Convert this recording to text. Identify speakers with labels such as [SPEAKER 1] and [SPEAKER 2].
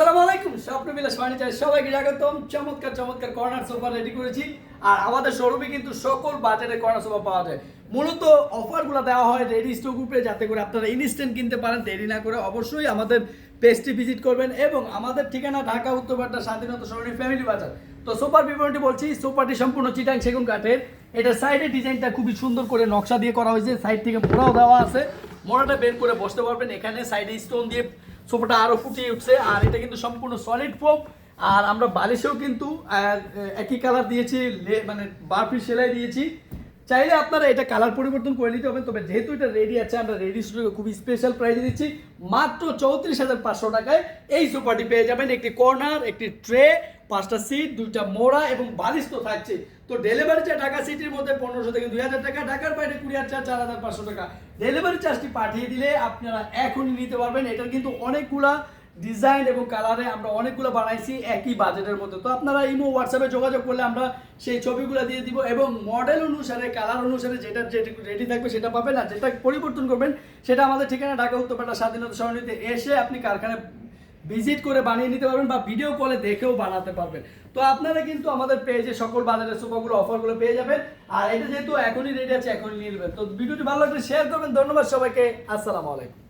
[SPEAKER 1] আসসালামু আলাইকুম স্বপ্ন বিলাস ফার্নিচার সবাইকে স্বাগতম। চমৎকার চমৎকার কর্নার সোফা রেডি করেছি। আর আমাদের শোরুমে কিন্তু সকল বাজারের কর্নার সোফা পাওয়া যায়। মূলত অফারগুলো দেওয়া হয় রেডি গ্রুপে যাতে করে আপনারা ইনস্ট্যান্ট কিনতে পারেন। দেরি না করে অবশ্যই আমাদের পেজটি ভিজিট করবেন এবং আমাদের ঠিকানা ঢাকা উত্তরপাড়া স্বাধীনতা সরণি ফ্যামিলি বাজার। তো সোফার বিবরণটি বলছি সোফাটি সম্পূর্ণ চিটাং সেগুন কাঠের। এটা সাইডের ডিজাইনটা খুবই সুন্দর করে নকশা দিয়ে করা হয়েছে। সাইড থেকে মোড়াও দেওয়া আছে। মোড়াটা বের করে বসতে পারবেন। এখানে সাইডে স্টোন দিয়ে সোফাটা আরও ফুটিয়ে উঠছে, আর এটা কিন্তু সম্পূর্ণ সলিড ফোম আর আমরা বালিশেও কিন্তু একই কালার দিয়েছি মানে বারফি সেলাই দিয়েছি। চাইলে আপনারা এটা কালার পরিবর্তন করে নিতে হবে তবে যেহেতু এটা রেডি আছে, আমরা রেডি স্টুডিও খুবই স্পেশাল প্রাইসে দিচ্ছি, মাত্র চৌত্রিশ হাজার পাঁচশো টাকায় এই সোফাটি পেয়ে যাবেন। একটি কর্নার একটি ট্রে পাঁচটা সিট দুইটা মোড়া এবং বালিশ তো থাকছে তো ডেলিভারি চার্জ ঢাকা সিটির মধ্যে পনেরোশো থেকে দুই হাজার টাকা, ঢাকার বাইরে কুরিয়ার চার্জ চার হাজার পাঁচশো টাকা। ডেলিভারি চার্জটি পাঠিয়ে দিলে আপনারা এখনই নিতে পারবেন। এটার কিন্তু অনেকগুলা ডিজাইন এবং কালারে আমরা অনেকগুলো বানাইছি, একই বাজেটের মধ্যে। তো আপনারা ইমো হোয়াটসঅ্যাপে যোগাযোগ করলে আমরা সেই ছবিগুলো দিয়ে দিব এবং মডেল অনুসারে কালার অনুসারে যেটা রেডি থাকবে সেটা পাবেন আর যেটা পরিবর্তন করবেন, সেটা আমাদের ঠিকানা ঢাকা উত্তরপাড়া স্বাধীনতা সরণিতে এসে আপনি কারখানায় ভিজিট করে বানিয়ে নিতে পারবেন বা ভিডিও কলে দেখেও বানাতে পারবেন। তো আপনারা কিন্তু আমাদের পেজে সকল বাজারের সোফাগুলো অফারগুলো পেয়ে যাবেন। আর এটা যেহেতু এখনই রেডি আছে, এখনই নিয়ে নেবেন। তো ভিডিওটি ভালো লাগলে শেয়ার করবেন। ধন্যবাদ সবাইকে। আসসালামু আলাইকুম।